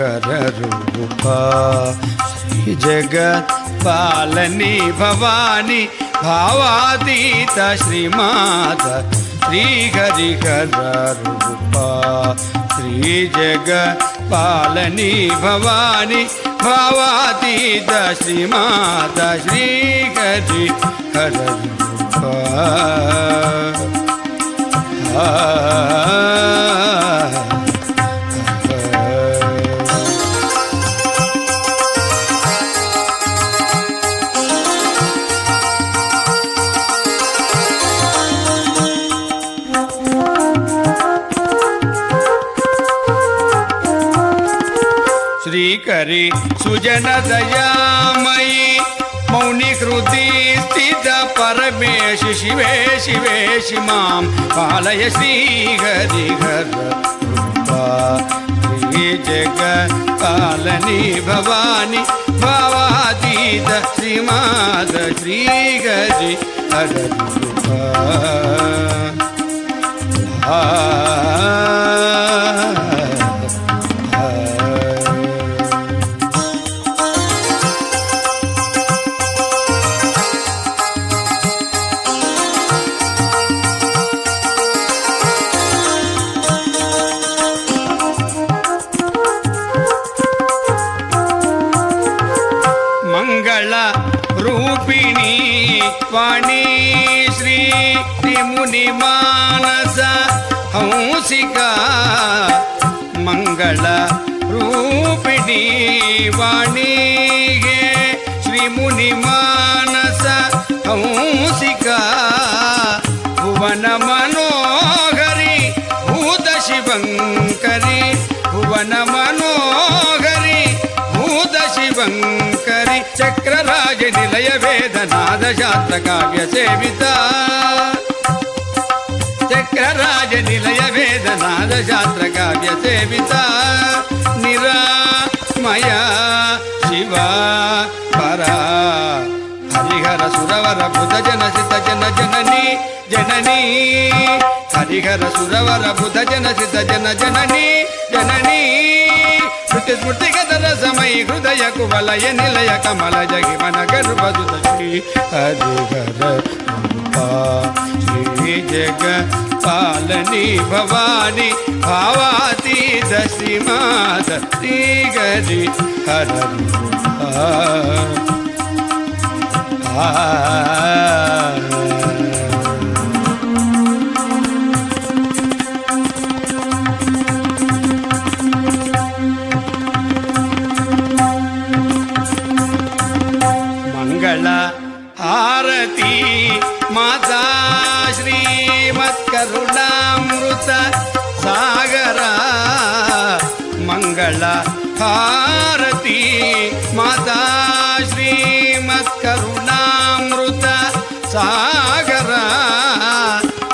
శ్రీహరిహరూపా శ్రీ జగత్ పాలని భవాని భావాతీత శ్రీమాత శ్రీహరిహరూపా శ్రీ జగత్ పాలని భవాని श्रीकरि सुजनदयामयि मौनिकृति स्थित परमेश शिवे शिवेशि मां पालय श्रीगरि गर वा श्रीजगालनि भवानी भवादिदश्रीमाद श्रीगरि ನಿರೂಪಣಿ ಶ್ರೀ ಮುನಿ ಮಾನಸ ಹಂಸಿಕ ಮಂಗಳ ರೂಪಿಣಿ ವಾಣಿಗೆ ಶ್ರೀ ಮುನಿ ಮಾನಸ ಹಂಸಿಕ ಭುವನ ಮನೋಹರಿ ಭೂತ ಶಿವಂಕರಿ ಭುವನ ಮನೋಹರಿ శివంకరి చక్రరాజ నిలయ వేదనాద శాస్త్ర కావ్య సేవిత. చక్రరాజ నిలయ వేదనాద శాస్త్ర కావ్య సేవిత. నిరామయ శివ పరా. హరిహర సురవర బుధ జన సిత జన జనని జనని. హరిహర సురవర బుధ జన సిత జన జనని జననీ. శృతి స్మృతి గదర సమయ హృదయ కువలయ నిలయ కమల జగి మన గర్భదుత శ్రీ హరిహర రూపా శ్రీ జగ పాలని భవాని భావాతీత శ్రీమాత శ్రీగరి హర రూపా మంగళ హారతి మాతా శ్రీమత్కరుణామృత సాగర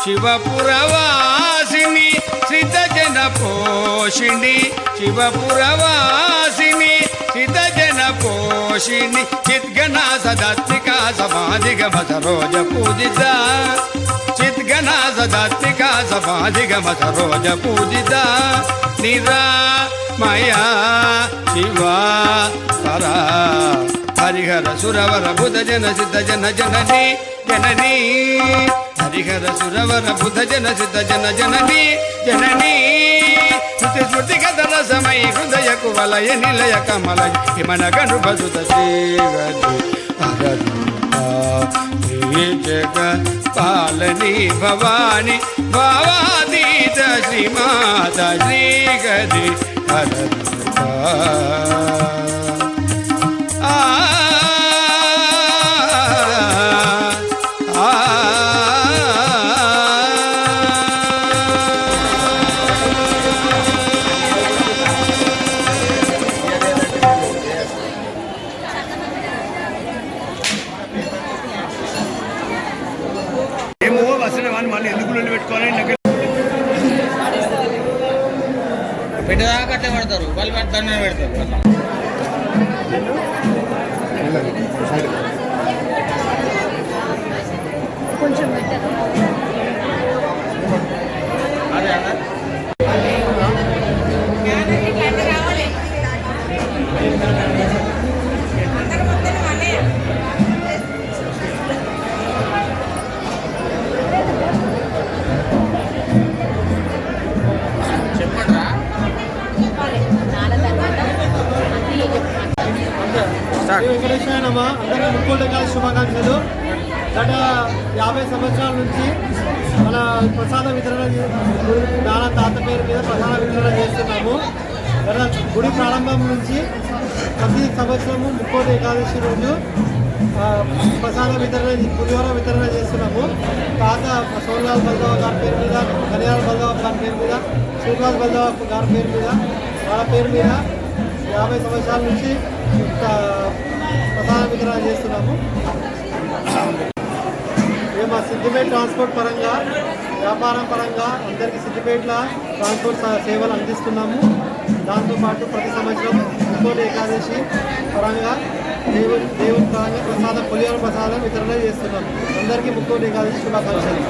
శివపురవాసిని శ్రిత జన పోషిణి శివపురవాసిని శ్రిత జన పోషిణి చిద్గణ సదాత్మిక సమాధిగమ సరోజ పూజిత చిద్గణ సదాత్మిక సమాధిగమ సరోజ మయా శివా శివ హరిహర సురవర బుధ జన సిద్ధ జన జనని జనని. హరిహర సురవర బుధ జన సిద్ధ జన జనని జనని. శృతి స్మృతి కథల సమయ హృదయ కువలయ నిలయ కమల హిమన గను బసుత శ్రీవరి శ్రీ జగ పాలని భవాని భావాతీత శ్రీమాత శ్రీగది హర అట్లే పడతారు. వాళ్ళు దండం పెడతారు. కొంచెం గత యాభై సంవత్సరాల నుంచి మన ప్రసాద వితరణ నాన్న తాత పేరు మీద ప్రసాద వితరణ చేస్తున్నాము. గత గుడి ప్రారంభం నుంచి ప్రతి సంవత్సరము ముక్కోటి ఏకాదశి రోజు ప్రసాద వితరణ పులిహోర వితరణ చేస్తున్నాము. తాత సోమలాల్ బల్దావ గారి పేరు మీద కళ్యాణ్ బల్దావ గారి పేరు మీద శ్రీనివాస్ బల్దావ గారి పేరు మీద వాళ్ళ పేరు మీద యాభై సంవత్సరాల నుంచి ఆ, ప్రసాద వితరణ చేస్తున్నాము. మేము మా సిద్దిపేట ట్రాన్స్పోర్ట్ పరంగా వ్యాపారం పరంగా అందరికీ సిద్దిపేటలో ట్రాన్స్పోర్ట్ సేవలు అందిస్తున్నాము. దాంతోపాటు ప్రతి సంవత్సరం ముక్కోటి ఏకాదశి పరంగా దేవుడి దేవుడి పరంగా ప్రసాదం పులిహోర ప్రసాదం వితరణ చేస్తున్నాము. అందరికీ ముక్కోటి ఏకాదశి శుభాకాంక్షలు.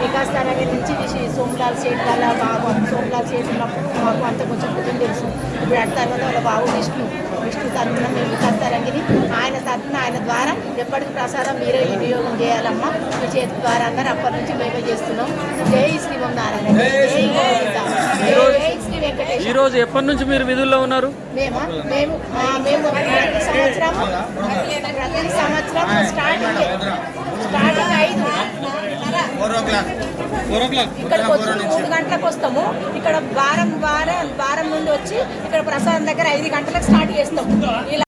వికాస్ నగర్ నుంచి సోమలాల్ సేట్ వాళ్ళ బాబు సోమలాల్ సేట్ మాకు అంత కొంచెం తెలుసు. ఇప్పుడు అటు తర్వాత వాళ్ళ బాబు విష్ణు విష్ణు తరఫున మేము తరంగిని ఆయన తరఫున ఆయన ద్వారా ఎప్పటికి ప్రసాదం మీరే వినియోగం చేయాలమ్మా. మీ చేతి ద్వారా అన్నారు అప్పటి నుంచి మేమే చేస్తున్నాం. జై శ్రీమం నారాయణ జై గోవింద. జై శ్రీ వెంకటేశ్వర ఈ రోజు ఎప్పటి నుంచి మీరు విధుల్లో ఉన్నారు? మేము? మేము ఆ, మేము ప్రతి సంవత్సరం ప్రతి సంవత్సరం స్టార్టింగ్ స్టార్టింగ్ ఐదు. ఇక్కడికి వచ్చి మూడు గంటలకు వస్తాము. ఇక్కడ వారం వారం వారం నుండి వచ్చి ఇక్కడ ప్రసాదం దగ్గర ఐదు గంటలకు స్టార్ట్ చేస్తాం ఇలా